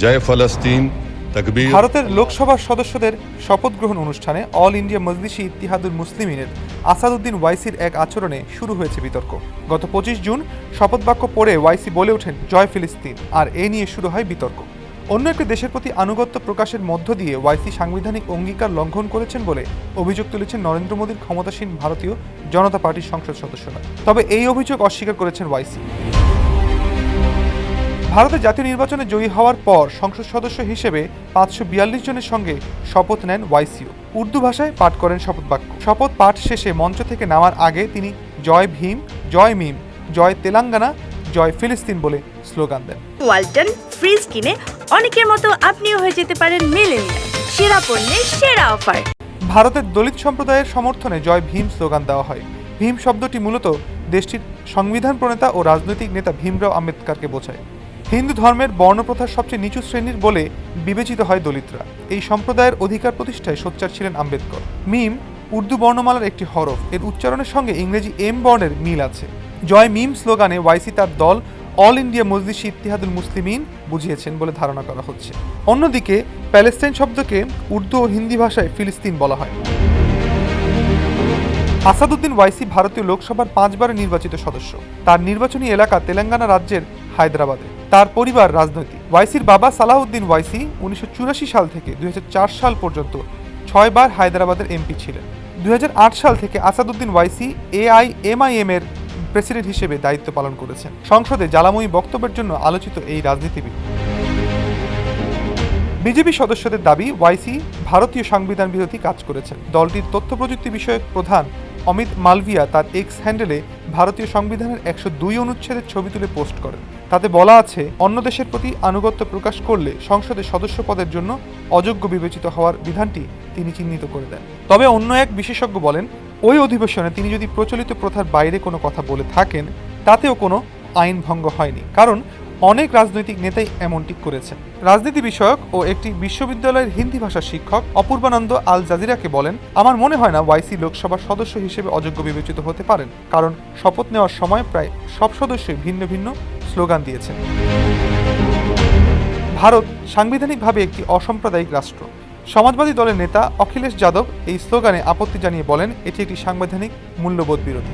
জয় ফলাস্তিন ভারতের লোকসভার সদস্যদের শপথ গ্রহণ অনুষ্ঠানে অল ইন্ডিয়া মজলিসি ইতিহাদুল মুসলিমিনের আসাদুদ্দিন ওয়াইসির এক আচরণে শুরু হয়েছে বিতর্ক। গত পঁচিশ জুন শপথ বাক্য পড়ে ওয়াইসি বলে ওঠেন, জয় ফিলিস্তিন আর এ নিয়ে শুরু হয় বিতর্ক। অন্য একটি দেশের প্রতি আনুগত্য প্রকাশের মধ্য দিয়ে ওয়াইসি সাংবিধানিক অঙ্গীকার লঙ্ঘন করেছেন বলে অভিযোগ তুলেছেন নরেন্দ্র মোদীর ক্ষমতাসীন ভারতীয় জনতা পার্টির সংসদ সদস্যরা। তবে এই অভিযোগ অস্বীকার করেছেন ওয়াইসি। ভারতের জাতীয় নির্বাচনে জয়ী হওয়ার পর সংসদ সদস্য হিসেবে পাঁচশো বিয়াল্লিশ জনের সঙ্গে শপথ নেন ওয়াইসিও। উর্দু ভাষায় পাঠ করেন শপথ বাক্য। শপথ পাঠ শেষে মঞ্চ থেকে নামার আগে তিনি জয় ভীম জয় মিম জয় তেলেঙ্গানা জয় ফিলিস্তিন বলে স্লোগান দেন। ওয়ালটন ফ্রিজ কিনে অনেকের মতো আপনিও হয়ে যেতে পারেন মিলেনিয়াল। সেরা পণ্যের সেরা অফার। ভারতের দলিত সম্প্রদায়ের সমর্থনে জয় ভীম স্লোগান দেওয়া হয়। ভীম শব্দটি মূলত দেশটির সংবিধান প্রণেতা ও রাজনৈতিক নেতা ভীমরাও আম্বেদকরকে বোঝায়। হিন্দু ধর্মের বর্ণপ্রথার সবচেয়ে নিচু শ্রেণির বলে বিবেচিত হয় দলিতরা। এই সম্প্রদায়ের অধিকার প্রতিষ্ঠায় সোচ্চার ছিলেন আম্বেদকর। মিম উর্দু বর্ণমালার একটি হরফ। এর উচ্চারণের সঙ্গে ইংরেজি এম বর্ণের মিল আছে। জয় মিম স্লোগানে ওয়াইসি তার দল অল ইন্ডিয়া মজলিসি ইত্তিহাদুল মুসলিমিন বুঝিয়েছেন বলে ধারণা করা হচ্ছে। অন্যদিকে প্যালেস্টাইন শব্দকে উর্দু ও হিন্দি ভাষায় ফিলিস্তিন বলা হয়। আসাদুদ্দিন ওয়াইসি ভারতীয় লোকসভার পাঁচবারের নির্বাচিত সদস্য। তার নির্বাচনী এলাকা তেলেঙ্গানা রাজ্যের হায়দ্রাবাদে। তার পরিবার রাজনৈতিক। ওয়াইসির বাবা সালাহউদ্দিন ওয়াইসি উনিশশো চুরাশি সাল থেকে দুই হাজার চার সাল পর্যন্ত ছয়বার হায়দ্রাবাদের এমপি ছিলেন। দুই সাল থেকে আসাদুদ্দিন ওয়াইসি এআই এআইএমআইএম এর প্রেসিডেন্ট হিসেবে দায়িত্ব পালন করেছেন। সংসদে জ্বালাময়ী বক্তব্যের জন্য আলোচিত এই রাজনীতিবিদ। বিজেপি সদস্যদের দাবি, ওয়াইসি ভারতীয় সংবিধান বিরোধী কাজ করেছেন। দলটির তথ্য প্রযুক্তি বিষয়ক প্রধান অমিত মালভিয়া তার এক্স হ্যান্ডেলে ভারতীয় সংবিধানের একশো দুই অনুচ্ছেদের ছবি তুলে পোস্ট করেন। তাতে বলা আছে, অন্য দেশের প্রতি আনুগত্য প্রকাশ করলে সংসদে সদস্য পদের জন্য অযোগ্য বিবেচিত হওয়ার বিধানটি তিনি চিহ্নিত করে দেন। তবে অন্য এক বিশেষজ্ঞ বলেন, ওই অধিবেশনে তিনি যদি প্রচলিত প্রথার বাইরে কোনো কথা বলে থাকেন, তাতেও কোনো আইন ভঙ্গ হয়নি। কারণ অনেক রাজনৈতিক নেতাই এমনটি করেছেন। রাজনীতি বিষয়ক ও একটি বিশ্ববিদ্যালয়ের হিন্দি ভাষার শিক্ষক অপূর্বানন্দ আল জাজিরাকে বলেন, আমার মনে হয় না ওয়াইসি লোকসভার সদস্য হিসেবে অযোগ্য বিবেচিত হতে পারেন। কারণ শপথ নেওয়ার সময় প্রায় সব সদস্যই ভিন্ন ভিন্ন স্লোগান দিয়েছেন। ভারত সাংবিধানিকভাবে একটি অসাম্প্রদায়িক রাষ্ট্র। সমাজবাদী দলের নেতা অখিলেশ যাদব এই স্লোগানে আপত্তি জানিয়ে বলেন, এটি একটি সাংবিধানিক মূল্যবোধ বিরোধী।